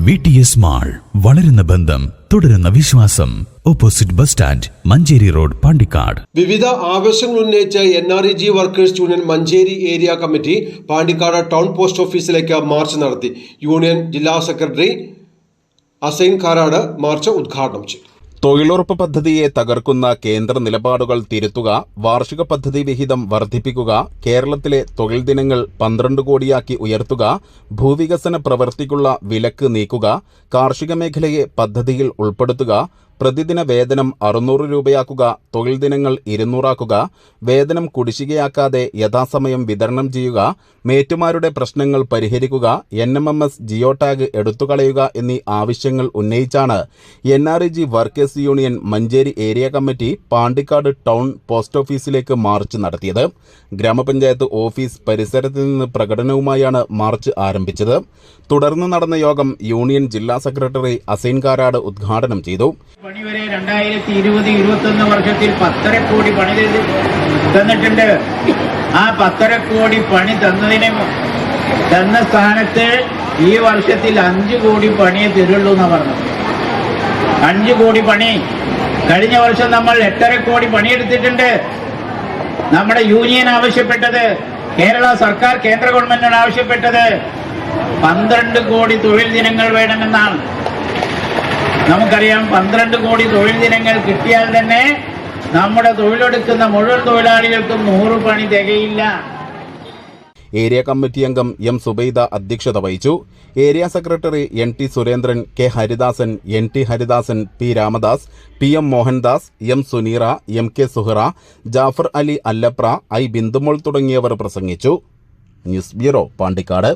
V T S mall വളരുന്ന ബന്ധം തുടരുന്ന വിശ്വാസം. Opposite bus stand Manjeri road Pandikkad. വിവിധ ആവശ്യങ്ങൾ ഉന്നയിച്ച N R E G workers union Manjeri area committee Pandikkad town post ഓഫീസിലേക്ക് മാർച്ച് നടത്തി. യൂണിയൻ ജില്ലാ സെക്രട്ടറി അസൈൻ കാരാട് മാർച്ച് ഉദ്ഘാടനം ചെയ്തു. തൊഴിലുറപ്പ് പദ്ധതിയെ തകർക്കുന്ന കേന്ദ്ര നിലപാടുകൾ തിരുത്തുക വാർഷിക പദ്ധതി വിഹിതം വർദ്ധിപ്പിക്കുക കേരളത്തിലെ തൊഴിൽ ദിനങ്ങൾ പന്ത്രണ്ട് കോടിയാക്കി ഉയർത്തുക ഭൂവികസന പ്രവൃത്തിക്കുള്ള വിലക്ക് നീക്കുക കാർഷിക മേഖലയെ പദ്ധതിയിൽ ഉൾപ്പെടുത്തുക പ്രതിദിന വേതനം അറുന്നൂറ് രൂപയാക്കുക തൊഴിൽ ദിനങ്ങൾ ഇരുന്നൂറാക്കുക വേതനം കുടിശ്ശികയാക്കാതെ യഥാസമയം വിതരണം ചെയ്യുക മേറ്റുമാരുടെ പ്രശ്നങ്ങൾ പരിഹരിക്കുക N M M S geo tag എടുത്തുകളയുക എന്നീ ആവശ്യങ്ങൾ ഉന്നയിച്ചാണ് N R E G workers union Manjeri area committee Pandikkad town post ഓഫീസിലേക്ക് മാർച്ച് നടത്തിയത്. ഗ്രാമപഞ്ചായത്ത് ഓഫീസ് പരിസരത്ത് നിന്ന് പ്രകടനവുമായാണ് മാർച്ച് ആരംഭിച്ചത്. തുടർന്ന് നടന്ന യോഗം യൂണിയൻ ജില്ലാ സെക്രട്ടറി അസൈൻ കാരാട് ഉദ്ഘാടനം ചെയ്തു. പണി വരെ രണ്ടായിരത്തി ഇരുപത് ഇരുപത്തൊന്ന് വർഷത്തിൽ പത്തര കോടി പണി തന്നിട്ടുണ്ട്. ആ പത്തര കോടി പണി തന്നതിനെ തന്ന സ്ഥാനത്ത് ഈ വർഷത്തിൽ അഞ്ചു കോടി പണിയെ തരുള്ളൂ എന്നാ പറഞ്ഞത്. അഞ്ചു കോടി പണി. കഴിഞ്ഞ വർഷം നമ്മൾ എട്ടര കോടി പണിയെടുത്തിട്ടുണ്ട്. നമ്മുടെ യൂണിയൻ ആവശ്യപ്പെട്ടത് കേരള സർക്കാർ കേന്ദ്ര ഗവൺമെന്റിനോട് ആവശ്യപ്പെട്ടത്. പന്ത്രണ്ട് കോടി തൊഴിൽ ദിനങ്ങൾ വേണമെന്നാണ്. നമുക്കറിയാം പന്ത്രണ്ട് കോടി തൊഴിൽ ദിനങ്ങൾ കിട്ടിയാൽ തന്നെ നമ്മുടെ തൊഴിലെടുക്കുന്ന മുഴുവൻ തൊഴിലാളികൾക്കും നൂറ് പണി തികയില്ല. ഏരിയ കമ്മിറ്റി അംഗം എം സുബൈദ അധ്യക്ഷത വഹിച്ചു. Area secretary N T Surendran K Haridasan N T Haridasan P Ramadas P M Mohandas M Suneera M K Suhara Jafar Ali Allapra I Bindumol തുടങ്ങിയവർ പ്രസംഗിച്ചു. News bureau Pandikkad.